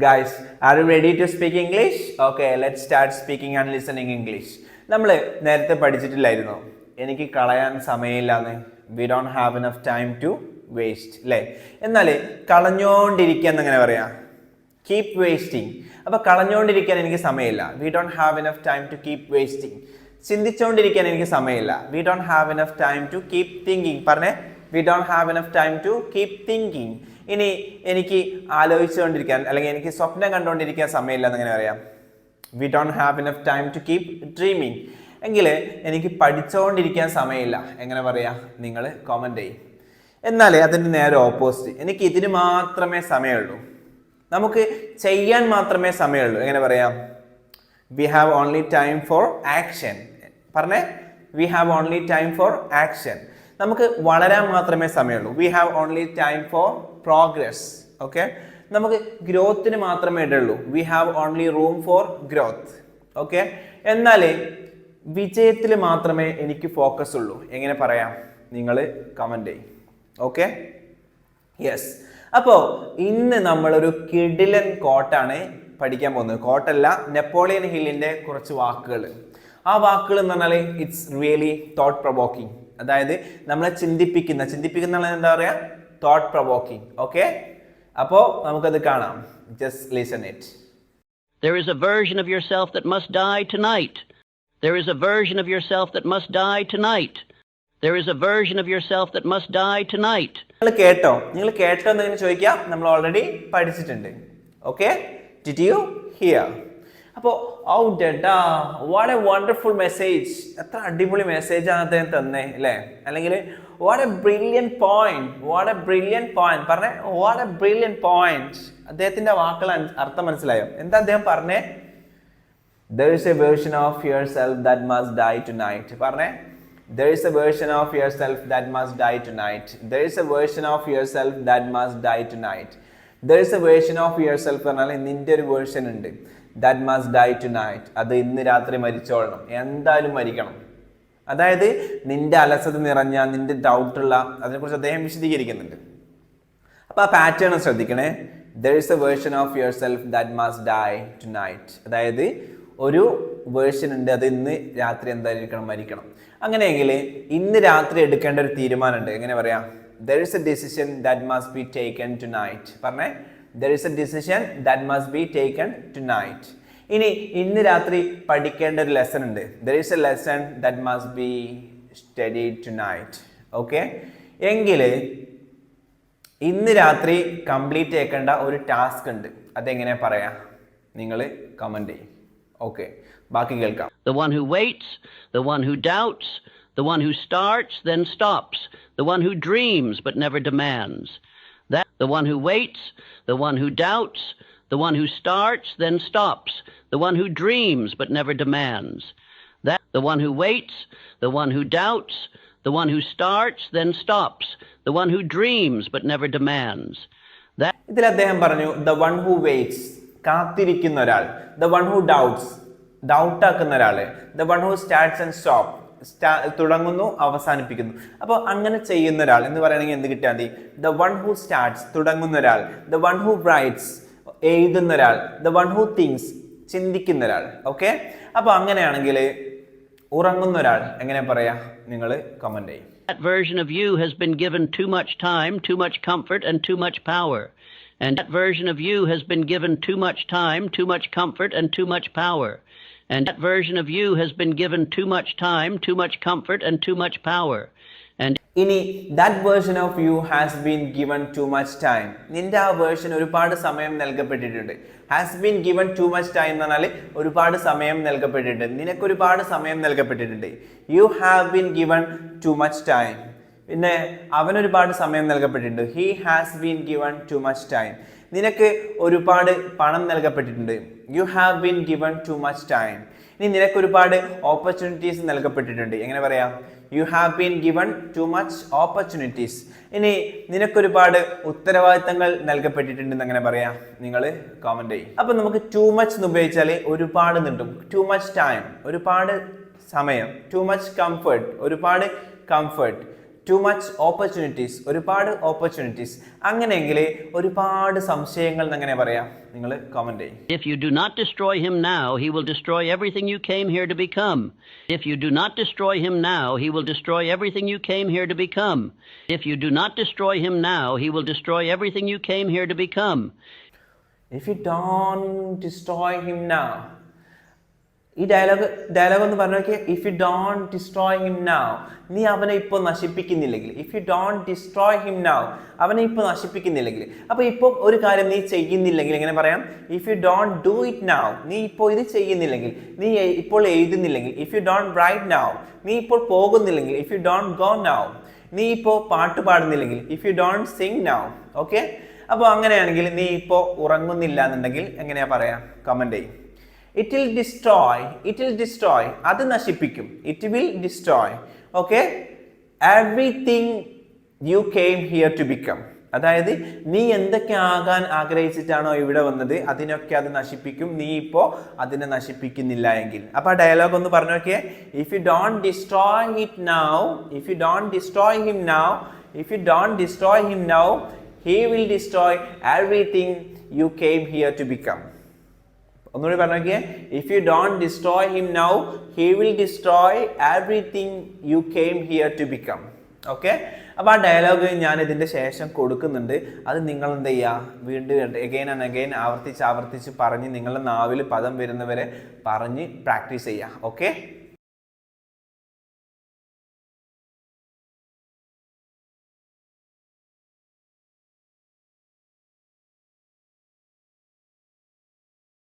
Guys, are you ready to speak English okay let start speaking and listening English നമ്മൾ നേരത്തെ പഠിച്ചിട്ടില്ലായിരുന്നു? എനിക്ക് കളയാൻ സമയമില്ലാന്ന്. We don't have enough time to waste അല്ലേ എന്നാൽ കളഞ്ഞോണ്ടിരിക്കുക എന്നങ്ങനെ പറയാം? കീപ് വേസ്റ്റിംഗ് അപ്പോൾ കളഞ്ഞുകൊണ്ടിരിക്കാൻ എനിക്ക് സമയമില്ല. We don't have enough time to keep wasting ചിന്തിച്ചുകൊണ്ടിരിക്കാൻ എനിക്ക് സമയമില്ല. We don't have enough time to keep thinking പറഞ്ഞേ? We don't have enough time to keep thinking ഇനി എനിക്ക് ആലോചിച്ചുകൊണ്ടിരിക്കാൻ അല്ലെങ്കിൽ എനിക്ക് സ്വപ്നം കണ്ടുകൊണ്ടിരിക്കാൻ സമയമില്ല എന്നെങ്ങനെ പറയാം? We don't have enough time to keep dreaming എങ്കിൽ എനിക്ക് പഠിച്ചുകൊണ്ടിരിക്കാൻ സമയമില്ല. എങ്ങനെ പറയാം? നിങ്ങൾ കോമന്റ് ചെയ്യും. എന്നാൽ അതിന്റെ നേരെ ഓപ്പോസിറ്റ് എനിക്ക് ഇതിന് മാത്രമേ സമയമുള്ളൂ. നമുക്ക് ചെയ്യാൻ മാത്രമേ സമയമുള്ളൂ. എങ്ങനെ പറയാം? We have only time for action പറഞ്ഞേ? We have only time for action നമുക്ക് വളരാൻ മാത്രമേ സമയമുള്ളൂ. We have only time for progress okay നമുക്ക് ഗ്രോത്തിന് മാത്രമേ ഇടുള്ളൂ we have only room for growth okay എന്നാൽ വിജയത്തിൽ മാത്രമേ എനിക്ക് ഫോക്കസ് ഉള്ളൂ. എങ്ങനെ പറയാം? നിങ്ങൾ കമന്റ് ചെയ്യും. ഓക്കെ യെസ് അപ്പോൾ ഇന്ന് നമ്മളൊരു കിഡിലൻ കോട്ടാണ് പഠിക്കാൻ പോകുന്നത്. കോട്ടല്ല നെപ്പോളിയൻ ഹില്ലിന്റെ കുറച്ച് വാക്കുകൾ ആ വാക്കുകൾ എന്ന് പറഞ്ഞാൽ ഇറ്റ്സ് റിയലി തോട്ട് പ്രൊവോക്കിംഗ് അതായത് നമ്മളെ ചിന്തിപ്പിക്കുന്ന ചിന്തിപ്പിക്കുന്ന എന്താ പറയുക തോട്ട് പ്രൊവോക്കിംഗ് ഓക്കെ അപ്പോ നമുക്കത് കാണാം just listen it There is a version of yourself that must die tonight. There is a version of yourself that must die tonight. There is a version of yourself that must die tonight. നിങ്ങൾ കേട്ടോ നിങ്ങൾ കേട്ടോ എന്ന് ചോദിക്കാം നമ്മൾ already പഠിച്ചിട്ടുണ്ട് okay did you hear അപ്പോൾ ഔ ഡെഡാ വാട്ട് എ വണ്ടർഫുൾ മെസ്സേജ് എത്ര അടിപൊളി മെസ്സേജാണ് അദ്ദേഹം തന്നെ അല്ലേ അല്ലെങ്കിൽ what a brilliant point what a brilliant point പറഞ്ഞേ വാട്ട് എ ബ്രില്യൻ പോയിന്റ് അദ്ദേഹത്തിന്റെ വാക്കുകൾ അർത്ഥം മനസ്സിലായോ എന്താ അദ്ദേഹം പറഞ്ഞേ there is a version of yourself that must die tonight പറഞ്ഞേ there is a version of yourself that must die tonight there is a version of yourself that must die tonight there is a version of yourself പറഞ്ഞാൽ നിന്റെ ഒരു version ഉണ്ട് that dye tonight അത് ഇന്ന് രാത്രി മരിച്ചോളണം. എന്തായാലും മരിക്കണം. അതായത് നിന്റെ അലസത നിറഞ്ഞ നിന്റെ ഡൗട്ടുള്ള അതിനെക്കുറിച്ച് അദ്ദേഹം വിശദീകരിക്കുന്നുണ്ട്. അപ്പോൾ ആ പാറ്റേൺ ശ്രദ്ധിക്കണേ. There is a version of yourself that must die tonight അതായത് ഒരു വേർഷൻ ഉണ്ട് അത് ഇന്ന് രാത്രി എന്തായിരിക്കണം മരിക്കണം. അങ്ങനെയെങ്കിൽ ഇന്ന് രാത്രി എടുക്കേണ്ട ഒരു തീരുമാനമുണ്ട്. എങ്ങനെ പറയാം? There is a decision that must be taken tonight പറഞ്ഞേ? There is a decision that must be taken tonight ഇനി ഇന്ന് രാത്രി പഠിക്കേണ്ട ഒരു ലെസൺ ഉണ്ട്. There is a lesson that must be study tonight okay എങ്കിൽ ഇന്ന് രാത്രി കംപ്ലീറ്റ് ചെയ്യേണ്ട ഒരു ടാസ്ക് ഉണ്ട്. അതെങ്ങനെ പറയാം? നിങ്ങൾ കമന്റ് ചെയ്യും. ഓക്കെ ബാക്കി കേൾക്കാം. The one who waits, the one who doubts, the one who starts, then stops, the one who dreams but never demands. That the one who waits, the one who doubts, the one who starts, then stops, the one who dreams but never demands. That the one who waits, the one who doubts, the one who starts, then stops, the one who dreams but never demands. That ഇതിൽ അദ്ദേഹം പറഞ്ഞു the one who weights കാത്തിരിക്കുന്ന ഒരാൾ the one who doubts doubt ആക്കുന്ന ഒരാൾ the one who starts and stop തുടങ്ങുന്നു അവസാനിപ്പിക്കുന്നു. അപ്പോൾ അങ്ങനെ ചെയ്യുന്ന ഒരാൾ എന്ന് പറയുകയാണെങ്കിൽ എന്ത് കിട്ടിയാൽ മതി? ദ വൺ ഹു സ്റ്റാർട്ട്സ് തുടങ്ങുന്ന ഒരാൾ ദ വൺ ഹു റൈറ്റ്സ് എഴുതുന്ന ഒരാൾ ദ വൺ ഹു തിങ്സ് ചിന്തിക്കുന്ന ഒരാൾ ഓക്കെ അപ്പോൾ അങ്ങനെയാണെങ്കിൽ ഉറങ്ങുന്ന ഒരാൾ എങ്ങനെ പറയാ? നിങ്ങൾ കമന്റ് ചെയ്യും. That version of you has been given too much time, too much comfort, and too much power. And that version of you has been given too much time, too much comfort, and too much power. And that version of you has been given too much time, too much comfort, and too much power. And ഇനി that version of you has been given too much time നിന്റെ ആ version ഒരുപാട് സമയം നൽകപ്പെട്ടിട്ടുണ്ട്. Has been given too much time എന്ന് പറഞ്ഞാൽ ഒരുപാട് സമയം നൽകപ്പെട്ടിട്ടുണ്ട്. നിനക്ക് ഒരുപാട് സമയം നൽകപ്പെട്ടിട്ടുണ്ട്. You have been given too much time പിന്നെ അവൻ ഒരുപാട് സമയം നൽകപ്പെട്ടിട്ടുണ്ട്. He has been given too much time നിനക്ക് ഒരുപാട് പണം നൽകപ്പെട്ടിട്ടുണ്ട്. You have been given too much time ഇനി നിനക്ക് ഒരുപാട് ഓപ്പർച്യൂണിറ്റീസ് നൽകപ്പെട്ടിട്ടുണ്ട്. എങ്ങനെ പറയാം? You have been given too much opportunities ഇനി നിനക്കൊരുപാട് ഉത്തരവാദിത്തങ്ങൾ നൽകപ്പെട്ടിട്ടുണ്ടെന്ന് അങ്ങനെ പറയാം? നിങ്ങൾ കോമന്റ് ചെയ്യും. അപ്പം നമുക്ക് ടു മച്ച് എന്ന് ഉപയോഗിച്ചാൽ ഒരുപാട് നിട്ടും. ടു മച്ച് ടൈം ഒരുപാട് സമയം. ടു മച്ച് കംഫർട്ട് ഒരുപാട് കംഫർട്ട് ടു മച്ച് ഓപ്പർച്യൂണിറ്റീസ് ഒരുപാട് ഓപ്പർച്യൂണിറ്റീസ് അങ്ങനെയെങ്കിൽ ഒരുപാട് സംശയങ്ങൾ എങ്ങനെ പറയാം നിങ്ങൾ കമൻറ്റ് ചെയ്യും If you do not destroy him now, he will destroy everything you came here to become. If you do not destroy him now, he will destroy everything you came here to become. If you do not destroy him now, he will destroy everything you came here to become. If you don't destroy him now ഈ dialogue dialogue എന്ന് പറഞ്ഞു if you don't destroy him now നീ അവനെ ഇപ്പോൾ നശിപ്പിക്കുന്നില്ലെങ്കിൽ if you don't destroy him now അവനെ ഇപ്പോൾ നശിപ്പിക്കുന്നില്ലെങ്കിൽ അപ്പോൾ ഇപ്പോൾ ഒരു കാര്യം നീ ചെയ്യുന്നില്ലെങ്കിൽ എങ്ങനെ പറയാം? If you don't do it now നീ ഇപ്പോൾ ഇത് ചെയ്യുന്നില്ലെങ്കിൽ നീ ഇപ്പോൾ എഴുതുന്നില്ലെങ്കിൽ if you don't write now നീ ഇപ്പോൾ പോകുന്നില്ലെങ്കിൽ if you don't go now നീ ഇപ്പോൾ പാട്ട് പാടുന്നില്ലെങ്കിൽ if you don't sing now okay അപ്പോൾ അങ്ങനെയാണെങ്കിൽ നീ ഇപ്പോൾ ഉറങ്ങുന്നില്ല എന്നുണ്ടെങ്കിൽ എങ്ങനെയാ പറയാം? കമന്റ് ചെയ്യും. It will destroy it will destroy അത് നശിപ്പിക്കും. It will destroy okay everything you came here to become അതായത് നീ എന്തൊക്കെ ആകാൻ ആഗ്രഹിച്ചിട്ടാണോ ഇവിടെ വന്നത് അതിനൊക്കെ അത് നശിപ്പിക്കും. നീ ഇപ്പോൾ അതിനെ നശിപ്പിക്കുന്നില്ല എങ്കിൽ. അപ്പൊ ആ ഡയലോഗ് ഒന്ന് പറഞ്ഞു നോക്കിയേ. If you don't destroy it now if you don't destroy him now if you don't destroy him now he will destroy everything you came here to become ഒന്നുകൂടി പറഞ്ഞു if you don't destroy him now he will destroy everything you came here to become okay അപ്പോൾ ആ dialogue ഞാൻ ഇതിന്റെ ശേഷം കൊടുക്കുന്നുണ്ട്. അത് നിങ്ങൾ എന്ത് ചെയ്യുക വീണ്ടും എഗെയിൻ ആൻഡ് അഗൈൻ ആവർത്തിച്ച് ആവർത്തിച്ച് പറഞ്ഞ് നിങ്ങളുടെ നാവിൽ പദം വരുന്നവരെ പറഞ്ഞ് പ്രാക്ടീസ് ചെയ്യുക ഓക്കെ